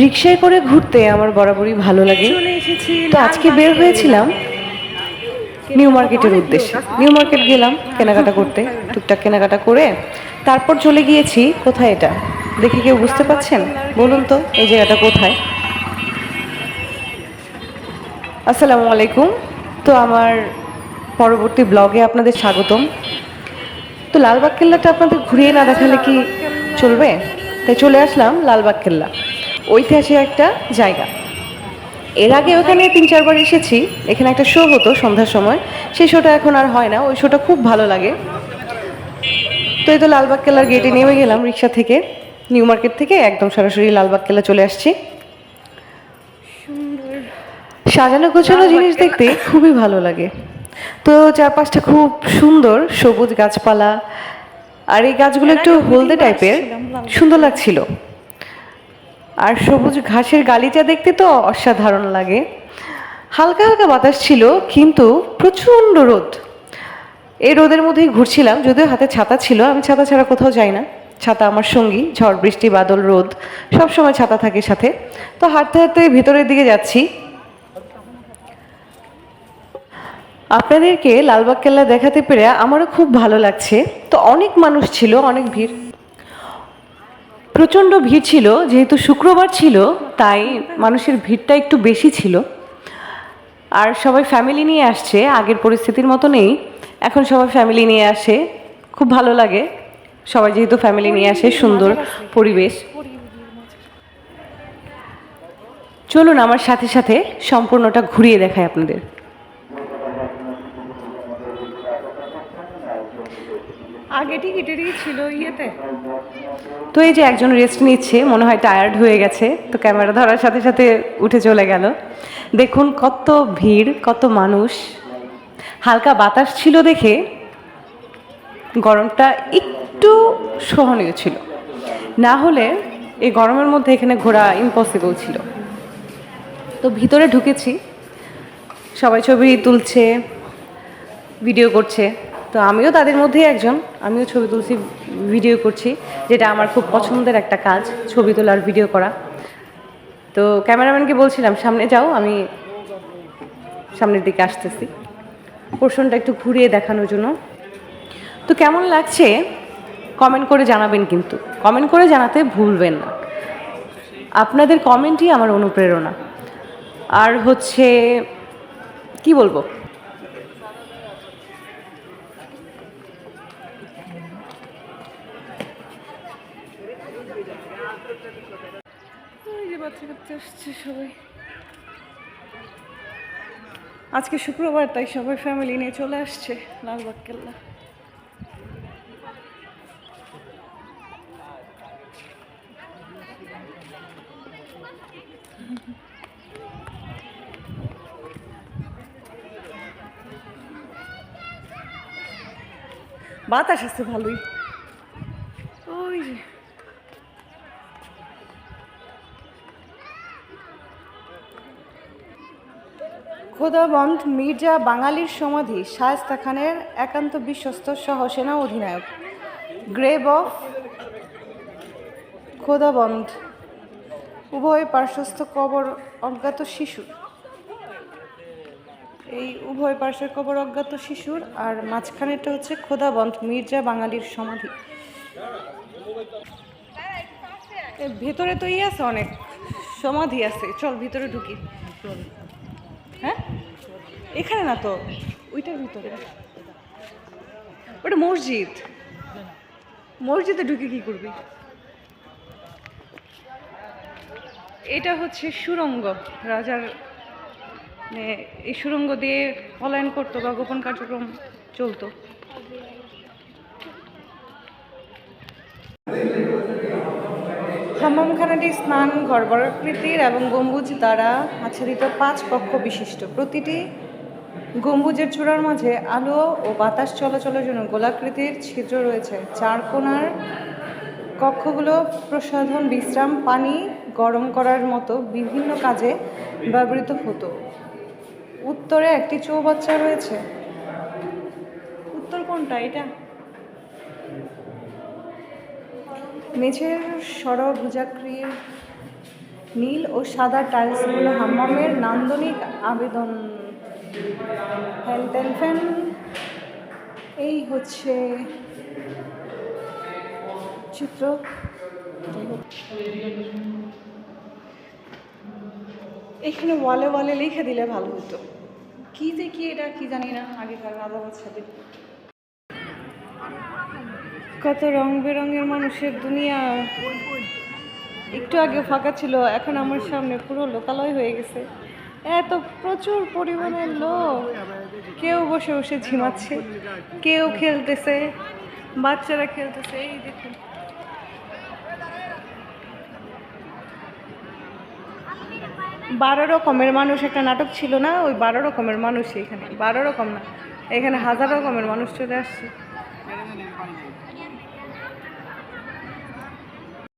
রিক্সায় করে ঘুরতে আমার বরাবরই ভালো লাগে। তো আজকে বের হয়েছিলাম নিউ মার্কেটের উদ্দেশ্যে। নিউ মার্কেট গেলাম কেনাকাটা করতে টুকটাক কেনাকাটা করে। তারপর চলে গিয়েছি কোথায় এটা? দেখে কেউ বুঝতে পারছেন? বলুন তো এই জায়গাটা কোথায়? আসসালামু আলাইকুম। তো আমার পরবর্তী ব্লগে আপনাদের স্বাগতম। তো লালবাগ কেল্লাটা আপনাদের ঘুরিয়ে না দেখালে কি চলবে? তাই চলে আসলাম লালবাগ কেল্লা। ঐতিহাসিক একটা জায়গা। এর আগে ওখানে তিন চারবার এসেছি। এখানে একটা শো হতো সন্ধ্যার সময়। সেই শোটা এখন আর হয় না। ওই শোটা খুব ভালো লাগে। তো এই তো লালবাগ কেল্লার গেটে নেমে গেলাম রিক্সা থেকে। নিউ মার্কেট থেকে একদম সরাসরি লালবাগ কেল্লা চলে আসছি। সাজানো গোছানো জিনিস দেখতে খুবই ভালো লাগে। তো চারপাশটা খুব সুন্দর সবুজ গাছপালা। আর এই গাছগুলো একটু হলদে টাইপের সুন্দর লাগছিল। আর সবুজ ঘাসের গালিচা দেখতে তো অসাধারণ লাগে। হালকা হালকা বাতাস ছিল, কিন্তু প্রচণ্ড রোদ। এই রোদের মধ্যেই ঘুরছিলাম, যদিও হাতে ছাতা ছিল, আমি ছাতা ছাড়া কোথাও যাই না। ছাতা আমার সঙ্গী, ঝড়, বৃষ্টি, বাদল, রোদ, সব সময় ছাতা থাকে সাথে। তো হাঁটতে হাঁটতে ভিতরের দিকে যাচ্ছি। আপনাদেরকে লালবাগ কেল্লা দেখাতে পেরে আমারও খুব ভালো লাগছে। তো অনেক মানুষ ছিল, অনেক ভিড়। প্রচণ্ড ভিড় ছিল যেহেতু শুক্রবার ছিল তাই মানুষের ভিড়টা একটু বেশি ছিল। আর সবাই ফ্যামিলি নিয়ে আসছে আগের পরিস্থিতির মতো নেই। এখন সবাই ফ্যামিলি নিয়ে আসে খুব ভালো লাগে। সবাই যেহেতু ফ্যামিলি নিয়ে আসে সুন্দর পরিবেশ। চলুন আমার সাথে সাথে সম্পূর্ণটা ঘুরিয়ে দেখাই আপনাদের। আগে টিকিটেরই ছিল ইয়েতে। তো এই যে একজন রেস্ট নিচ্ছে, মনে হয় টায়ার্ড হয়ে গেছে, তো ক্যামেরা ধরার সাথে সাথে উঠে চলে গেল। দেখুন কত ভিড়, কত মানুষ। হালকা বাতাস ছিল দেখে গরমটা একটু সহনীয় ছিল। না হলে এই গরমের মধ্যে এখানে ঘোরা ইম্পসিবল ছিল। তো ভিতরে ঢুকেছি, সবাই ছবি তুলছে ভিডিও করছে। তো আমিও তাদের মধ্যেই একজন। আমিও ছবি তুলছি ভিডিও করছি, যেটা আমার খুব পছন্দের একটা কাজ, ছবি তোলার ভিডিও করা। তো ক্যামেরাম্যানকে বলছিলাম, সামনে যাও, আমি সামনের দিকে আসতেছি। পোর্শনটা একটু ঘুরিয়ে দেখানোর জন্য। তো কেমন লাগছে? কমেন্ট করে জানাবেন কিন্তু। কমেন্ট করে জানাতে ভুলবেন না। আপনাদের কমেন্টই আমার অনুপ্রেরণা। আর হচ্ছে, কি বলব? সবাই। আজকে শুক্রবার তাই সবাই ফ্যামিলি নিয়ে চলে আসছে লালবাগ কেল্লা বাতাস আছে ভালোই। খোদাবন্ধ মির্জা বাঙালির সমাধি শায়েস্তা খানের একান্ত বিশ্বস্ত সহ সেনা অধিনায়ক গ্রেভ অফ খোদাবন্ধ উভয় পার্শ্বস্থ কবর অজ্ঞাত শিশু এই উভয় পার্শ্বের কবর অজ্ঞাত শিশুর আর মাঝখানেরটা হচ্ছে খোদাবন্ধ মির্জা বাঙালির সমাধি। ভেতরে তো ইয়ে আছে অনেক সমাধি আছে। চল ভিতরে ঢুকি। এখানে না তো, ওইটার ভিতরে। ওটা মসজিদ। মসজিদে ঢুকে কি করবি? এটা হচ্ছে সুরঙ্গ। রাজার মানে এই সুরঙ্গ দিয়ে পলায়ন করতো বা গোপন কার্যক্রম চলতো। হাম্মামখানাটি স্নান ঘর বর্গাকৃতির এবং গম্বুজ দ্বারা আচ্ছাদিত পাঁচ কক্ষ বিশিষ্ট। প্রতিটি গম্বুজের চূড়ার মাঝে আলো ও বাতাস চলাচলের জন্য গোলাকৃতির ছিদ্র রয়েছে। চার কোণার কক্ষগুলো প্রসাধন বিশ্রাম পানি গরম করার মতো বিভিন্ন কাজে ব্যবহৃত হতো। উত্তরে একটি চৌবাচ্চা রয়েছে। উত্তর কোনটা এটা? মেঝের সরভুজাকৃতির নীল ও সাদা টাইলসগুলো হাম্মামের নান্দনিক আবেদন ফ্যান ট্যান ফ্যান এই হচ্ছে চিত্র। এখানে ওয়ালে ওয়ালে লিখে দিলে ভালো হতো। কি যে কি এটা কি জানি না আগেকার রাজা বাচ্চাদের কত রং বেরঙের মানুষের দুনিয়া। একটু আগে ফাঁকা ছিল, এখন আমার সামনে পুরো লোকালয় হয়ে গেছে। এত প্রচুর পরিমাণের লোক। কেউ বসে বসে ঝিমাচ্ছে, কেউ খেলতেছে, বাচ্চারা খেলতেছে, এই দেখুন। বারো রকমের মানুষ একটা নাটক ছিল না? ওই বারো রকমের মানুষ এখানে। বারো রকম না, এখানে হাজার রকমের মানুষ চলে আসছে।